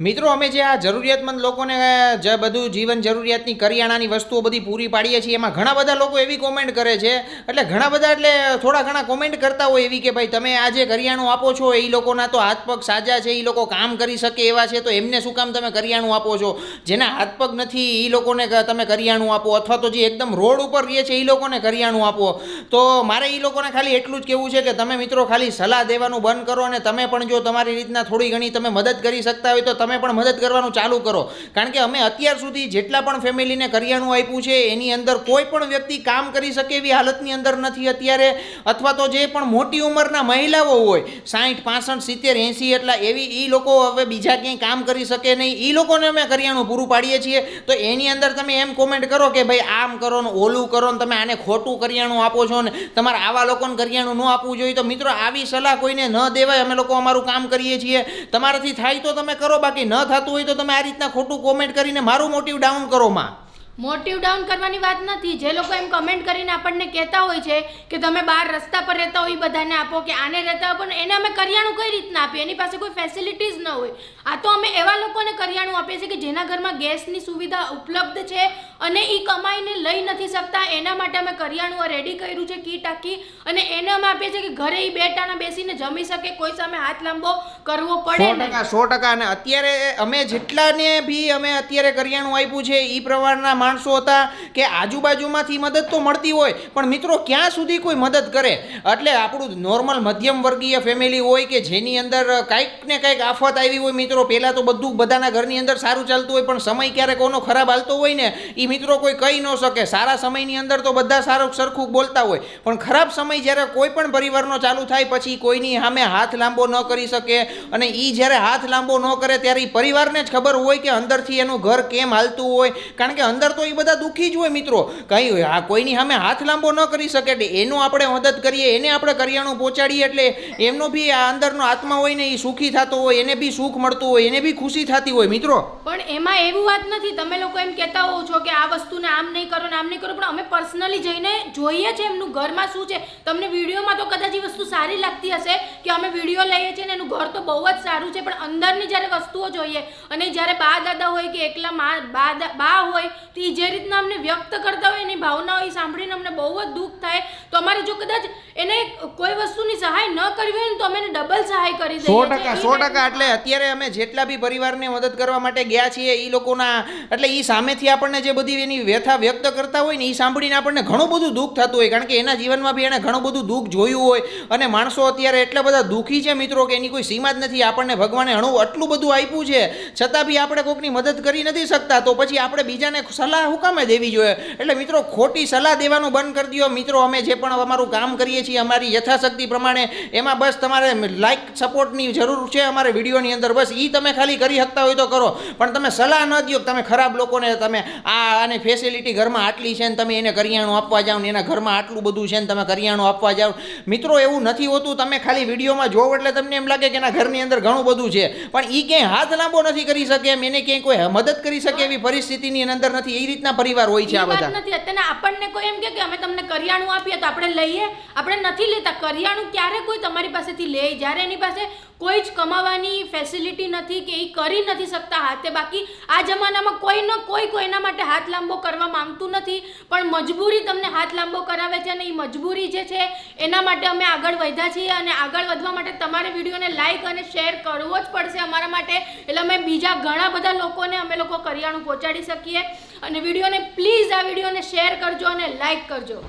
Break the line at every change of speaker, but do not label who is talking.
મિત્રો, અમે જે આ જરૂરિયાતમંદ લોકોને જે બધું જીવન જરૂરિયાતની કરિયાણાની વસ્તુઓ બધી પૂરી પાડીએ છીએ, એમાં ઘણા બધા લોકો એવી કોમેન્ટ કરે છે. એટલે ઘણા બધા, એટલે થોડા ઘણા કોમેન્ટ કરતા હોય એવી કે, ભાઈ, તમે આ જે કરિયાણું આપો છો, એ લોકોના તો હાથ પગ સાજા છે, એ લોકો કામ કરી શકે એવા છે, તો એમને શું કામ તમે કરિયાણું આપો છો? જેના હાથ પગ નથી એ લોકોને તમે કરિયાણું આપો. અથવા તો જે એકદમ રોડ ઉપર રહે છે એ લોકોને કરિયાણું આપો. તો મારે એ લોકોને ખાલી એટલું જ કહેવું છે કે, તમે મિત્રો, ખાલી સલાહ દેવાનું બંધ કરો અને તમે પણ જો તમારી રીતના થોડી ઘણી તમે મદદ કરી શકતા હોય, તો તમે પણ મદદ કરવાનું ચાલુ કરો. કારણ કે અમે અત્યાર સુધી જેટલા પણ ફેમિલીને કરિયાણું આપ્યું છે, એની અંદર કોઈ પણ વ્યક્તિ કામ કરી શકે એવી હાલતની અંદર નથી અત્યારે. અથવા તો જે પણ મોટી ઉંમરના મહિલાઓ હોય સાઠ પાસઠ, સિત્તેર, એંસી એટલા, એવી એ લોકો હવે બીજા ક્યાંય કામ કરી શકે નહીં. એ લોકોને અમે કરિયાણું પૂરું પાડીએ છીએ. તો એની અંદર તમે એમ કોમેન્ટ કરો કે ભાઈ આમ કરો ને ઓલું કરો ને તમે આને ખોટું કરિયાણું આપો છો ને તમારે આવા લોકોને કરિયાણું ન આપવું જોઈએ. તો મિત્રો, આવી સલાહ કોઈને ન દેવાય. અમે લોકો અમારું કામ કરીએ છીએ. તમારાથી થાય તો તમે કરો, બાકી ન થતું હોય તો તમે આ રીતના ખોટું કોમેન્ટ કરીને મારું મોટિવ ડાઉન કરો માં.
મોટિવ ડાઉન કરવાની વાત નથી. જે લોકો એમ કમેન્ટ કરીને આપણને કહેતા હોય છે કે તમે બહાર રસ્તા પર રહેતા હોય એ બધાને આપો કે આને રહેતા હોય પણ એને અમે કરિયાણું કઈ રીતના આપીએ? એની પાસે કોઈ ફેસિલિટીઝ ન હોય. આ તો અમે એવા લોકોને કરિયાણું આપીએ છીએ કે જેના ઘરમાં ગેસની સુવિધા ઉપલબ્ધ છે અને એ કમાઈને લઈ નથી શકતા. એના માટે અમે કરિયાણું રેડી કર્યું છે, કીટ આખી. અને એને અમે આપીએ છીએ કે ઘરે એ બે બેસીને જમી શકે, કોઈ સામે હાથ લાંબો કરવો પડે
સો ટકા સો ટકા. અને અત્યારે અમે જેટલાને બી અમે અત્યારે કરિયાણું આપ્યું છે એ પ્રમાણના માણસો હતા કે આજુબાજુમાંથી મદદ તો મળતી હોય, પણ મિત્રો ક્યાં સુધી કોઈ મદદ કરે? એટલે આપણું નોર્મલ મધ્યમ વર્ગીય ફેમિલી હોય કે જેની અંદર કાંઈક ને કાંઈક આફત આવી હોય, મિત્રો, પહેલાં તો બધું બધાના ઘરની અંદર સારું ચાલતું હોય, પણ સમય ક્યારેક કોનો ખરાબ હાલતો હોય ને એ મિત્રો કોઈ કહી ન શકે. સારા સમયની અંદર તો બધા સારું સરખું બોલતા હોય, પણ ખરાબ સમય જ્યારે કોઈ પણ પરિવારનો ચાલુ થાય, પછી કોઈની સામે હાથ લાંબો ન કરી શકે અને એ જ્યારે હાથ લાંબો ન કરે ત્યારે એ પરિવારને જ ખબર હોય કે અંદરથી એનું ઘર કેમ હાલતું હોય. કારણ કે અંદર તો એ બધા દુઃખી જ હોય મિત્રો. કંઈ આ કોઈની સામે હાથ લાંબો ન કરી શકે, એટલે એનું આપણે મદદ કરીએ, એને આપણે કરિયાણું પહોંચાડીએ, એટલે એમનો બી આ અંદરનો આત્મા હોય ને એ સુખી થતો હોય, એને બી સુખ મળતું હોય, એને બી ખુશી થતી હોય, મિત્રો.
પણ એમાં એવું વાત નથી, તમે લોકો એમ કહેતા હોવ છો કે આ વસ્તુને આમ નહીં કરો ને આમ નહીં કરો, પણ અમે પર્સનલી જઈને જોઈએ છે એમનું ઘરમાં શું છે. તમને વિડીયોમાં તો કદાચ એ વસ્તુ સારી લાગતી હશે કે અમે વીડિયો લઈએ છીએ ને એનું ઘર તો બહુ જ સારું છે, પણ અંદરની જ્યારે વસ્તુઓ જોઈએ, અને જ્યારે બા દાદા હોય કે એકલા મા બા હોય તો એ જે રીતના અમને વ્યક્ત કરતા હોય એની ભાવનાઓ એ સાંભળીને અમને બહુ જ દુઃખ થાય. તો અમારે જો કદાચ એને કોઈ વસ્તુની સહાય ન કરવી હોય ને તો અમે એને ડબલ સહાય કરી
સો ટકા સો ટકા. એટલે અત્યારે અમે જેટલા બી પરિવારને મદદ કરવા માટે ગયા છીએ એ લોકોના એટલે એ સામેથી આપણને જે બધી એની વ્યથા વ્યક્ત કરતા હોય ને એ સાંભળીને આપણને ઘણું બધું દુઃખ થતું હોય. કારણ કે એના જીવનમાં બી એને ઘણું બધું દુઃખ જોયું હોય. અને માણસો અત્યારે એટલા બધા દુઃખી છે મિત્રો કે એની કોઈ સીમા જ નથી. આપણને ભગવાને ઘણું આટલું બધું આપ્યું છે. છતાં બી આપણે કોઈકની મદદ કરી નથી શકતા. તો પછી આપણે બીજાને સલાહ હુકામે દેવી જોઈએ. એટલે મિત્રો ખોટી સલાહ દેવાનું બંધ કરી દો મિત્રો અમે જે પણ અમારું કામ કરીએ છીએ અમારી યથાશક્તિ પ્રમાણે. એમાં બસ તમારે લાઇક સપોર્ટની જરૂર છે અમારે વિડીયોની અંદર. બસ એ તમે ખાલી કરી શકતા હોય તો કરો. પણ તમે સલાહ ન દો તમે ખરાબ લોકોને તમે આ આની ફેસિલિટી ઘરમાં આટલી છે ને તમે એને કરિયાણું આપવા જાઓ ને એના ઘરમાં આટલું બધું છે ને તમે કરિયાણું આપવા જાઓ મિત્રો એવું નથી હોતું. તમે ખાલી વિડીયોમાં જોવો એટલે તમને એમ લાગે કે એના ઘરની અંદર ઘણું બધું છે. પણ એ ક્યાંય હાથ લાંબો નથી કરી શકે એમ. એને ક્યાંય કોઈ મદદ કરી શકે એવી પરિસ્થિતિની અંદર નથી. એ રીતના પરિવાર હોય છે આ બધા.
નથી. અત્યારે આપણને કોઈ એમ કે કે અમે તમને કરિયાણું આપીએ તો આપણે લઈએ, આપણે નથી લેતા. કરિયાણું ક્યારે કોઈ તમારી પાસેથી લે? જ્યારે એની પાસે કોઈ જ કમાવાની ફેસિલિટી નથી કે એ કરી નથી શકતા હાથે બાકી, આ જમાનામાં કોઈનો કોઈ કોઈના માટે હાથ લાંબો કરવા માંગતું નથી. પણ મજબૂરી તમને હાથ લાંબો કરાવે છે અને એ મજબૂરી જે છે, એના માટે અમે આગળ વધ્યા છીએ અને આગળ વધવા માટે તમારે વિડીયોને લાઇક અને શેર કરવો જ પડશે અમારા માટે. એટલે અમે બીજા ઘણા બધા લોકોને, અમે લોકો કરિયાણું પહોંચાડી શકીએ. અને વિડીયોને પ્લીઝ આ વિડીયોને શેર કરજો અને લાઇક કરજો.